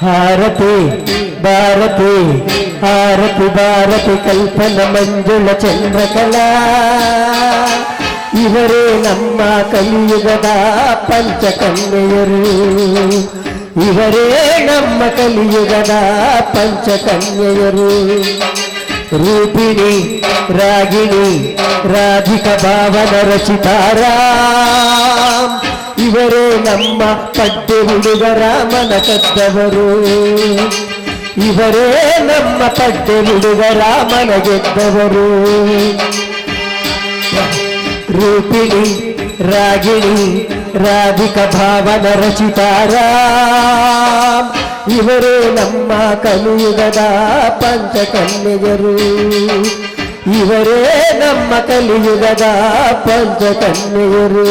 ಹಾರತಿ ಭಾರತಿ ಹಾರತಿ ಭಾರತಿ ಕಲ್ಪನ ಮಂಜುಳ ಚಂದ್ರಕಲಾ ಇವರೇ ನಮ್ಮ ಕಲಿಯುಗದ ಪಂಚಕನ್ಯೆಯರು ಇವರೇ ನಮ್ಮ ಕಲಿಯುಗದ ಪಂಚಕನ್ಯೆಯರು ರೂಪಿಣಿ ರಾಗಿಣಿ ರಾಧಿಕ ಭಾವನ ರಚಿತಾರಾಮ್ ಇವರೇ ನಮ್ಮ ಪಡ್ಡೆ ಹುಡುಗರ ಮನ ಕದ್ದವರು ಇವರೇ ನಮ್ಮ ಪಡ್ಡೆ ಹುಡುಗರ ಮನ ಗೆದ್ದವರು ರೂಪಿಣಿ ರಾಗಿಣಿ ರಾಧಿಕ ಭಾವನ ರಚಿತಾರಾಮ್ ಇವರೇ ನಮ್ಮ ಕಲಿಯುಗದ ಪಂಚಕನ್ಯೆಯರು ಇವರೇ ನಮ್ಮ ಕಲಿಯುಗದ ಪಂಚಕನ್ಯೆಯರು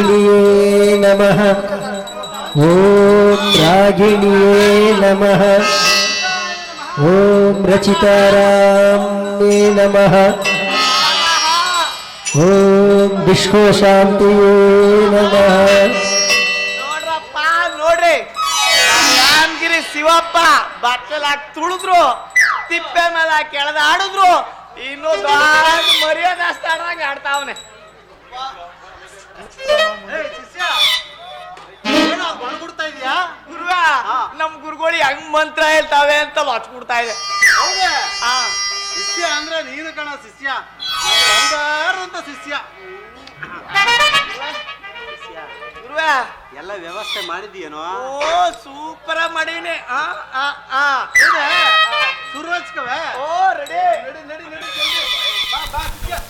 ಓಂ ರೂಪಿಣಿಯೇ ನಮಃ. ಓಂ ರಾಗಿಣಿಯೇ ನಮಃ. ಓಂ ರಚಿತಾರಾಮೇ ನಮಃ. ಓಂ ವಿಶ್ವ ಶಾಂತಿಯೇ ನಮಃ. ನೋಡ್ರಪ್ಪ, ನೋಡ್ರಿ. ರಾಮಗಿರಿ ಶಿವಪ್ಪ ಬಟ್ಟಲಾಕ್ ತುಳಿದ್ರು, ತಿಪ್ಪೆ ಮೇಲೆ ಕೆಳದ ಆಡಿದ್ರು ಇನ್ನು ದೊಡ್ಡ ಮರ್ಯಾದೆ ಆಡ್ದಂಗ ಆಡ್ತಾವನೆ. ಕೊಡ್ತಾ ಇದೀಯಾ? ಗುರುವ ನಮ್ ಗುರುಗಳು ಹೆಂಗ್ ಮಂತ್ರ ಹೇಳ್ತಾವೆ ಅಂತ ಕೊಡ್ತಾ ಇದೆ. ಶಿಷ್ಯ ಅಂದ್ರೆ ನೀನು ಕಣ ಶಿಷ್ಯ. ಅಂತ ಶಿಷ್ಯ. ಗುರುವ. ಎಲ್ಲ ವ್ಯವಸ್ಥೆ ಮಾಡಿದೀಯೇನೋ ಓ ಸೂಪರ್ ಮಾಡೀನಿ. ಆ ಆ ಆ. ಶುರು ಹಚ್ಕವೆ ಓ ರೆಡಿ ರೆಡಿ ನಡಿ ನಡಿ. ಬಾ ಬಾ ಶಿಷ್ಯ.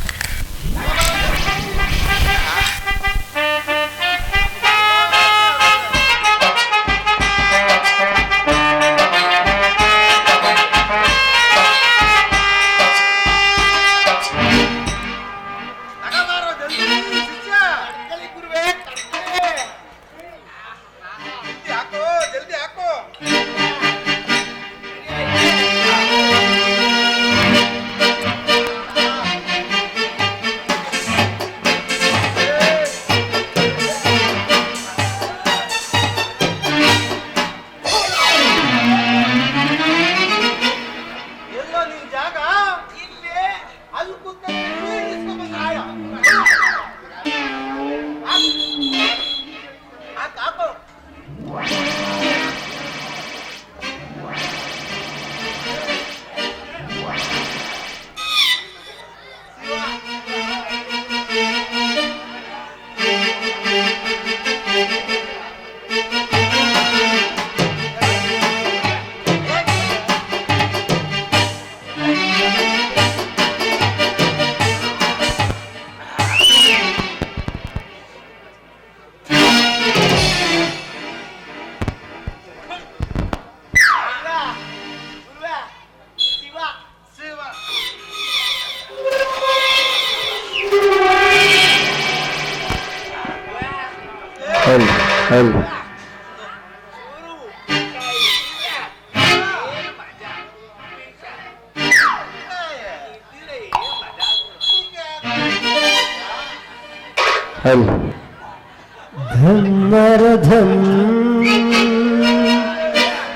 ಧಮ್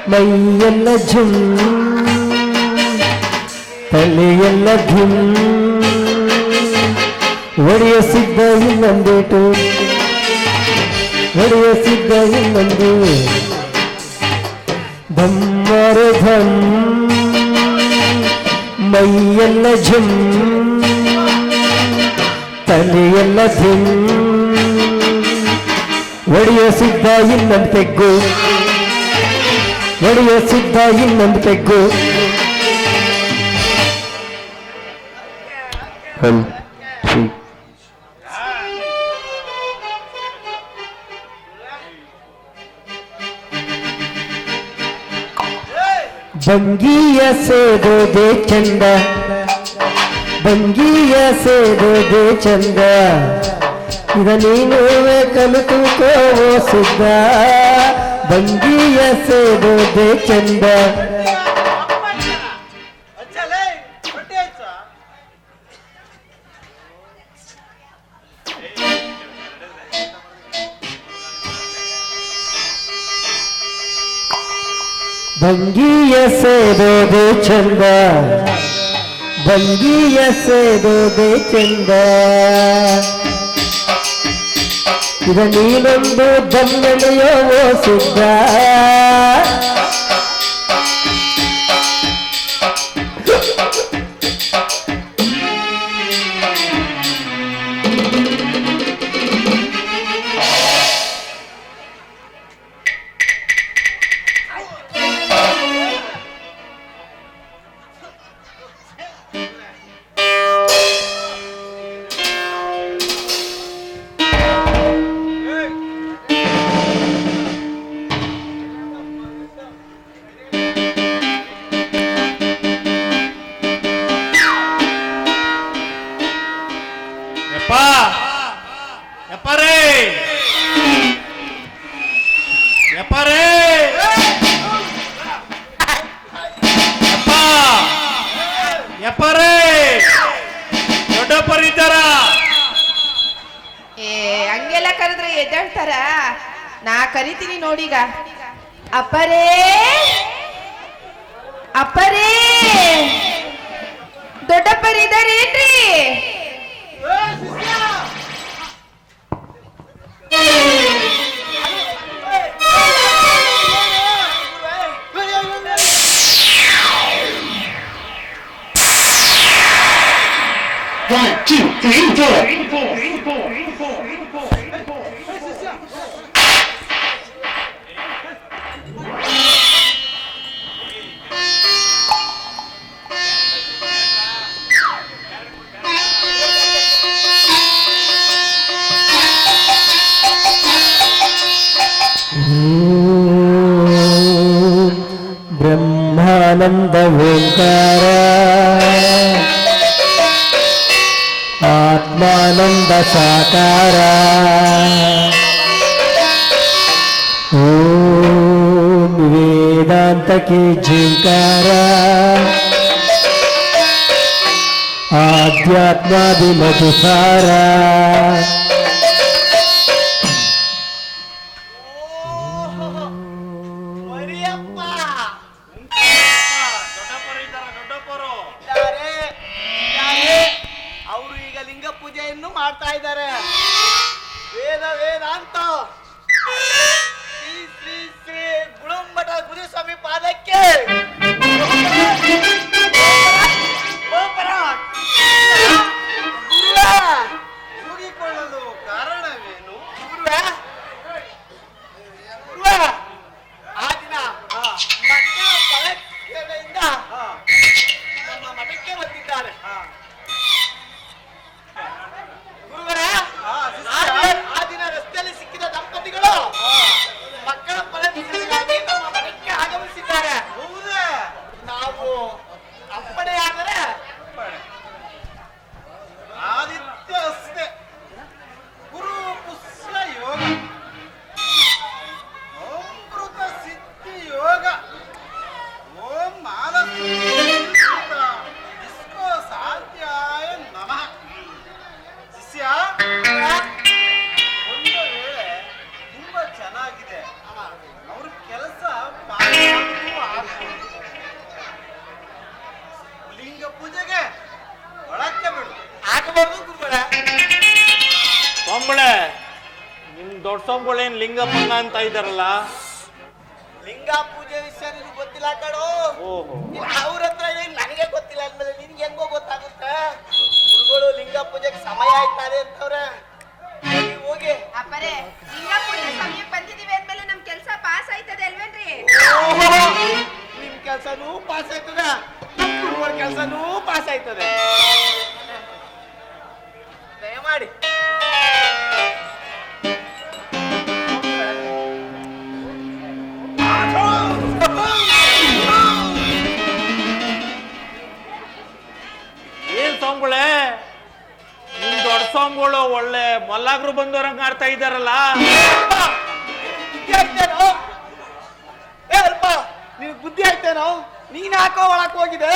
ಮೈಯೆಲ್ಲ ಝುಂ. ತಲೆಯೆಲ್ಲ ಧಿಮ್ ಒಡೆಯ ಸಿದ್ಧ ಇನ್ನೊಂದೇಟು. ಒಡೆಯ ಸಿದ್ಧ ಇನ್ನೊಂದು. ಧಮ್ಮರ ಧಂ. ಮೈಯೆಲ್ಲ ಝುಂ. ತಲೆಯೆಲ್ಲ ಧಿಮ್ ಒಡೆಯ ಸಿದ್ಧ ಇನ್ನೊಂದು ಪೆಗ್ಗು. ಒಡೆಯ ಸಿದ್ಧ ಇನ್ನೊಂದು ಪೆಗ್ಗು. ಬಂಗಿಯ ಸೇದೋದೆ ಚಂದ. ಬಂಗಿಯ ಸೇದೋದೆ ಚಂದ. ಇದ ನೀನು ಕಲಿತುಕೋವೋ ಸುಖ ಬಂಗಿಯ ಸೇಬೋದೆ ಚಂದ. ಬಂಗಿಯ ಸೇದೋದೆ ಚಂದ. ಬಂಗಿಯ ಸೇದೋದೆ ಚಂದ. ಇದ ನೀನೊಂದು ದಮ್ಮೆಲೆಯೋ ಸಿದ್ಧ. ಹಂಗೆಲ್ಲ ಕರೆದ್ರೆ ಎದ್ದೇಳ್ತಾರ? ನಾ ಕರಿತೀನಿ ನೋಡೀಗ. ಅಪ್ಪರೇ! ಅಪ್ಪರೇ! ದೊಡ್ಡಪ್ಪರಿದ್ದಾರೇನ್ರಿ One, two, three, four. ಆತ್ಮಾನಂದ ಸಾಕಾರ ಓಂ ವೇದಾಂತ ಕಿ ಝಿಂಕಾರ ಆಧ್ಯಾತ್ಮಾದಿ ಮಧುಸಾರ ಲಿಂಗ ಪೂಜೆಯನ್ನು ಮಾಡ್ತಾ ಇದ್ದಾರೆ. ವೇದ ವೇದ ಅಂತ ಶ್ರೀ ಶ್ರೀ ಶ್ರೀ ಗುಣಮಠ ಗುರುಸ್ವಾಮಿ ಪಾದಕ್ಕೆ. ಇದಾರಲ್ಲ? ಲಿಂಗ ಪೂಜೆ ವಿಷಯ ನಿನಗೆ ಗೊತ್ತಿಲ್ಲ ಕಣೋ. ಓಹೋ. ಅವ್ರ ಹತ್ರ ಏನ್ ನನಗೆ ಗೊತ್ತಿಲ್ಲ ಅಂದ್ಮೇಲೆ ನಿನ್ಗೆ ಹೆಂಗೋ ಗೊತ್ತಾಗುತ್ತೆ. ಸೊಂಬಳೆ ನಿಮ್ ದೊಡ್ಡ ಸೋಂಗುಳು ಒಳ್ಳೆ ಮಲ್ಲಾಗ್ರು ಬಂದವ್ರಂಗ ಆಡ್ತಾ ಅಲ್ಪ ನಿನಗ್ ಬುದ್ಧಿ ಆಯ್ತೇನೋ? ನೀನ್ ಹಾಕೋ ಒಳಕ್ ಹೋಗಿದೆ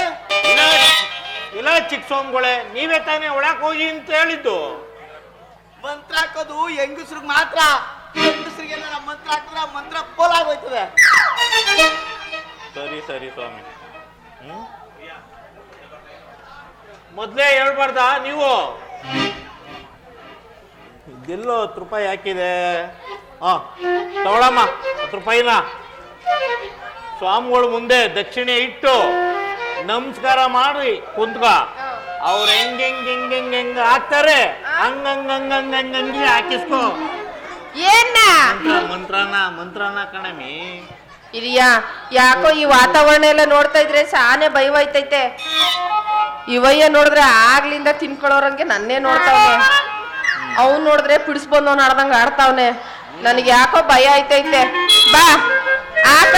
ಇಲ್ಲ ಚಿಕ್ಕ ಸೋಮ್ಗಳೇ ನೀವೇ ತಾನೇ ಒಳಕ್ ಹೋಗಿ ಅಂತ ಹೇಳಿದ್ದು. ಮಂತ್ರ ಹಾಕೋದು ಹೆಂಗಸ್ರಿಗೆ ಮಾತ್ರ. ಹೆಂಗಸ್ರಿಗೆಲ್ಲ ನಮ್ಮ ಮಂತ್ರ ಹಾಕಿದ್ರೆ ಮಂತ್ರ ಮಂತ್ರ ಪೋಲಾಗೋಯ್ತದೆ ಸರಿ ಸರಿ ಸ್ವಾಮಿ. ಹ್ಮ್? ಮೊದ್ಲೇ ಹೇಳ್ಬಾರ್ದ ನೀವು? ಇದೆಲ್ಲೋ ಹತ್ತು ರೂಪಾಯಿ ಹಾಕಿದೆ. ಹಾ ತಗೊಳಮ್ಮ ಹತ್ತು ರೂಪಾಯಿನ. ಸ್ವಾಮಿಗಳು ಮುಂದೆ ದಕ್ಷಿಣೆ ಇಟ್ಟು ನಮಸ್ಕಾರ ಮಾಡಿ ಕುಂತ್ಕ. ಅವ್ರು ಹೆಂಗ್ ಹೆಂಗ್ ಹೆಂಗ್ ಹೆಂಗ್ ಹೆಂಗ್ ಹಾಕ್ತಾರೆ? ಹಂಗ್ ಹಂಗ್ ಹಂಗ್ ಹಂಗ್ ಹಂಗ್ ಹಂಗೆ ಹಾಕಿಸ್ಕೊ. ಏನ್ನ ಮಂತ್ರ ಮಂತ್ರನ ಮಂತ್ರನ ಕಣಮಿ. ಇರಿಯಾ ಯಾಕೋ ಈ ವಾತಾವರಣ ಎಲ್ಲ ನೋಡ್ತಾ ಇದ್ರೆ ಸಾನೆ ಭಯವಾಯ್ತೈತೆ. ಇವಯ್ಯ ನೋಡಿದ್ರೆ ಆಗ್ಲಿಂದ ತಿನ್ಕೊಳ್ಳೋರಂಗೆ ನನ್ನೇ ನೋಡ್ತಾವನೆ. ಅವ್ನ್ ನೋಡಿದ್ರೆ ಪಿಡಿಸ್ಬೋದು ಆಡ್ದಂಗ ಆಡ್ತಾವನೆ. ನನಗೆ ಯಾಕೋ ಭಯ ಐತೈತೆ ಬಾ. ಆಕ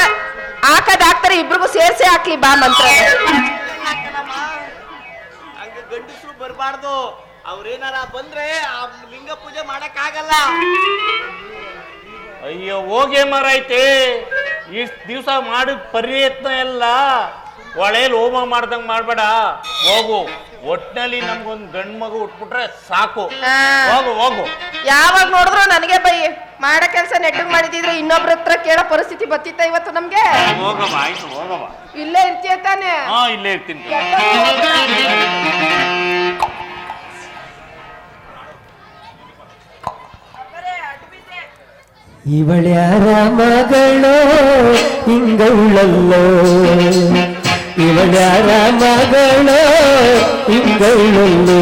ಆಕ ಡಾಕ್ಟರ್ ಇಬ್ರಿಗೂ ಸೇರ್ಸಿ ಹಾಕ್ಲಿ ಬಾ ಮಂತ್ರ. ಗಂಡಸರು ಬರಬಾರ್ದು. ಅವ್ರೇನಾರ ಬಂದ್ರೆ ಆ ಲಿಂಗ ಪೂಜೆ ಮಾಡಕ್ ಆಗಲ್ಲ ಅಯ್ಯೋ ಹೋಗೇ ಮರೈತೆ ಇಷ್ಟ್ ದಿವಸ ಮಾಡಿದ ಪ್ರಯತ್ನ ಎಲ್ಲ ಒಳೇಲಿ ಲೋಮ ಮಾಡ್ದಂಗ್ ಮಾಡ್ಬೇಡ. ಹೋಗು. ಒಟ್ನಲ್ಲಿ ನಮ್ಗೊಂದ್ ಗಂಡ್ ಮಗು ಉಟ್ಬಿಟ್ರೆ ಸಾಕು. ಆ. ಹೋಗು ಹೋಗು. ಯಾವಾಗ ನೋಡಿದ್ರು ನನಗೆ ಬೈ ಮಾಡೋ ಕೆಲಸ ನೆಟ್ಟಗ್ ಮಾಡಿದಿದ್ರೆ ಇನ್ನೊಬ್ರ ಹತ್ರ ಕೇಳೋ ಪರಿಸ್ಥಿತಿ ಬತ್ತಿತ್ತ ಇವತ್ತು ನಮ್ಗೆ? ಹೋಗವ ಆಯ್ತು ಹೋಗವ ಇಲ್ಲೇ ಇರ್ತೀಯ ತಾನೆ? ಹಾ ಇಲ್ಲೇ ಇರ್ತೀನಿ ಇವಳ್ಯಾರ ಮಗಳು ಹಿಂಗೌಳಲ್ಲೋ ಇವಳ್ಯಾರ ಮಗಳು ಹಿಂಗೌಳಲ್ಲೋ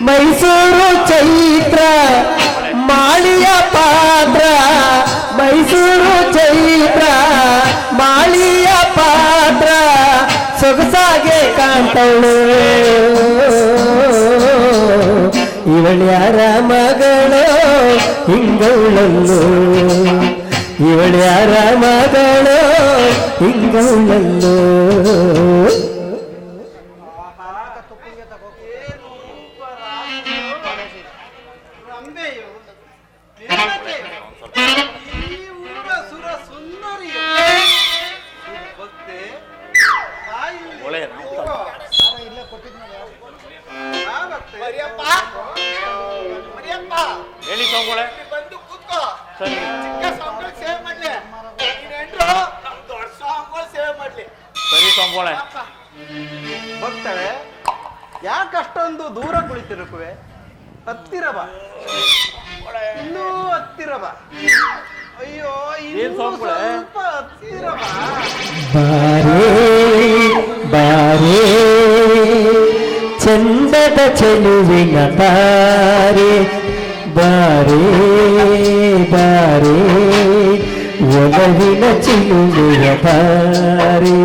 ಮೈಸೂರು ಚೈತ್ರ ಮಾಳಿಯ ಪಾತ್ರ. ಮೈಸೂರು ಚೈತ್ರ ಮಾಳಿಯ ಪಾತ್ರ. ಸೊಗಸಾಗೆ ಕಾಣ್ತವಳು ಇವಳ್ಯಾರ ಮಗಳು ಹಿಂಗೌಳಲ್ಲು ಇವಳ್ಯಾರ ಮಗಳು ಹಿಂಗೌಳಲ್ಲು ಸ್ವಾಮಿಗಳೇ. ಭಕ್ತಳೆ ಯಾಕಷ್ಟೊಂದು ದೂರ ಕುಳಿತಿರುಕುವೆ? ಹತ್ತಿರ ಬಾ. ಇನ್ನೂ ಹತ್ತಿರ ಬಾ. ಅಯ್ಯೋ ಏನ್ ಇನ್ನೂ? ಸ್ವಲ್ಪ ಹತ್ತಿರ ಬಾ. ಬಾರೇ ಬಾರೇ ಚಂದದ ಚೆಲುವಿನ ತಾರೆ ಬಾರೇ ಬಾರೇ ಒಲವಿನ ಚಿಲುವೆಯ ತಾರೆ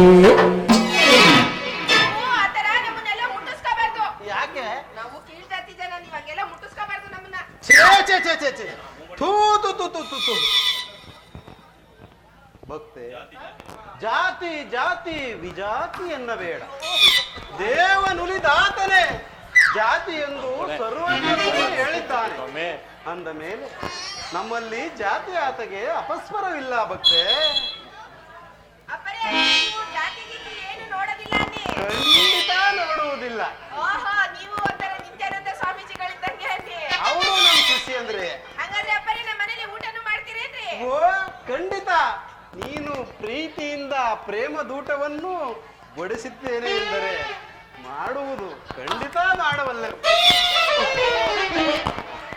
ಜಾತಿ ವಿಜಾತಿ ಎನ್ನಬೇಡ. ದೇವನುಲಿದಾತನೇ ಜಾತಿ ಎಂದು ಸರ್ವಜ್ಞನು ಹೇಳಿದ್ದಾನೆ ಅಂದ ಮೇಲೆ ನಮ್ಮಲ್ಲಿ ಜಾತಿ ಆತಗೆ ಅಪಸ್ವರವಿಲ್ಲ ಭಕ್ತೆ. ಖಂಡಿತ ನೋಡುವುದಿಲ್ಲ. ಅವರು ನಮ್ಮ ಖುಷಿ ಅಂದ್ರೆ ಹಂಗಾದ್ರೆ ಅಪ್ಪರೇ ನಮ್ಮ ಊಟನು ಮಾಡ್ತೀರೇನ್ರಿ? ಓ ಖಂಡಿತ. ನೀನು ಪ್ರೀತಿಯಿಂದ ಪ್ರೇಮ ದೂಟವನ್ನು ಬಡಿಸಿದ್ದೇನೆ ಎಂದರೆ ಮಾಡುವುದು ಖಂಡಿತ ಮಾಡುವಲ್ಲ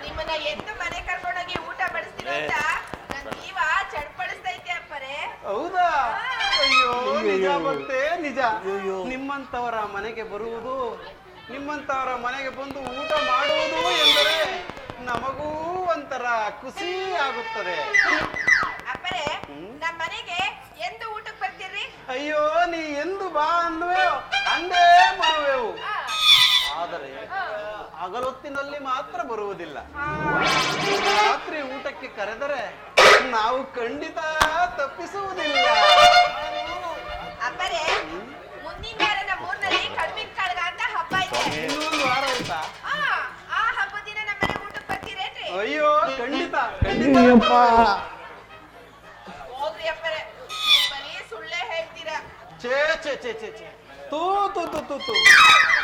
ನಿಮ್ಮನ್ನ ಎದ್ದು ಮನೆ ಕರ್ಕೊಂಡೋಗಿ ಊಟ ಬಡಿಸ್ತೀನಿ ಅಂತ ನನ್ ಜೀವ ಚಡ್ಪಡಿಸ್ತೈತೆ ಅಪ್ಪರೇ. ಹೌದಾ? ಅಯ್ಯೋ ನಿಜ ಮತ್ತೆ ನಿಜ. ನಿಮ್ಮಂತವರ ಮನೆಗೆ ಬರುವುದು ನಿಮ್ಮಂತವರ ಮನೆಗೆ ಬಂದು ಊಟ ಮಾಡುವುದು ಎಂದರೆ ನಮಗೂ ಒಂಥರ ಖುಷಿ ಆಗುತ್ತದೆ. ಎಂದು ಊಟಕ್ಕೆ ಬರ್ತೀರಿ? ಅಯ್ಯೋ ನೀ ಎಂದು ಬಾ ಅಂದ್ವೆ ಅಂದೇ ಮಾಡುವೆವು ಆದರೆ ಹಗಲೊತ್ತಿನಲ್ಲಿ ಮಾತ್ರ ಬರುವುದಿಲ್ಲ. ರಾತ್ರಿ ಊಟಕ್ಕೆ ಕರೆದರೆ ನಾವು ಖಂಡಿತ ತಪ್ಪಿಸುವುದಿಲ್ಲ. ಅಪ್ಪರೇ ಮುಂದಿನ ವಾರ ನಮ್ಮ ಊರಿನಲ್ಲಿ ಕಡಿಮೆ ಕಾಳ್ಗ ಅಂತ ಹಬ್ಬ ಇದೆ. ಇನ್ನೊಂದು ವಾರ ಆಯ್ತಾ? ಆ, ಆ ಹಬ್ಬದ ದಿನ ನಮ್ಮ ಊಟಕ್ಕೆ ಬರ್ತೀರೇನ್ರಿ? ಅಯ್ಯೋ ಖಂಡಿತ ಖಂಡಿತ. ಛೇ ಛೇ ಛೇ ಛೇ ಛೇ. ತೂ ತು ತೂ ತೂ ತು.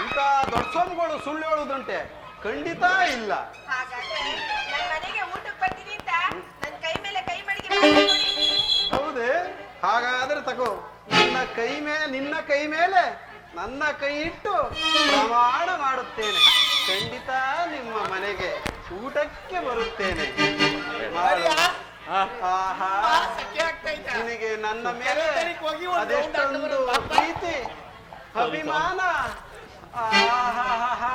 ಇಂಥ ದೊಡ್ಡ ಸ್ವಾಮಿಗಳು ಸುಳ್ಳು ಹೇಳುವುದುಂಟೆ ಖಂಡಿತ ಇಲ್ಲ. ಹಾಗಾದ್ರೆ ನನ್ನ ಮನೆಗೆ ಊಟಕ್ಕೆ ಬರ್ತೀನಿ ಅಂತ ನನ್ನ ಕೈ ಮೇಲೆ ಕೈ ಮಡಿಗೆ ಮಾಡಿ ನೋಡಿ. ಹೌದೇ? ಹಾಗಾದ್ರೆ ತಗೋ ನನ್ನ ಕೈ ಮೇಲೆ ನಿನ್ನ ಕೈ ಮೇಲೆ ನನ್ನ ಕೈ ಇಟ್ಟು ಪ್ರಮಾಣ ಮಾಡುತ್ತೇನೆ. ಖಂಡಿತ ನಿಮ್ಮ ಮನೆಗೆ ಊಟಕ್ಕೆ ಬರುತ್ತೇನೆ. ಮಾಡು. ಆಹಾ ಸಖಿ ಆಗ್ತಾ ಇದೆ. ನಿನಗೆ ನನ್ನ ಮೇಲೆ ಕೆರೆತನಕ್ಕೆ ಹೋಗಿ ಒಂದು round ಅದೆಷ್ಟೊಂದು ಹಾಕ್ಕೊಂಡು ಹಾ ಪ್ರೀತಿ ಅಭಿಮಾನ. ಆಹಾಹಾಹಾ.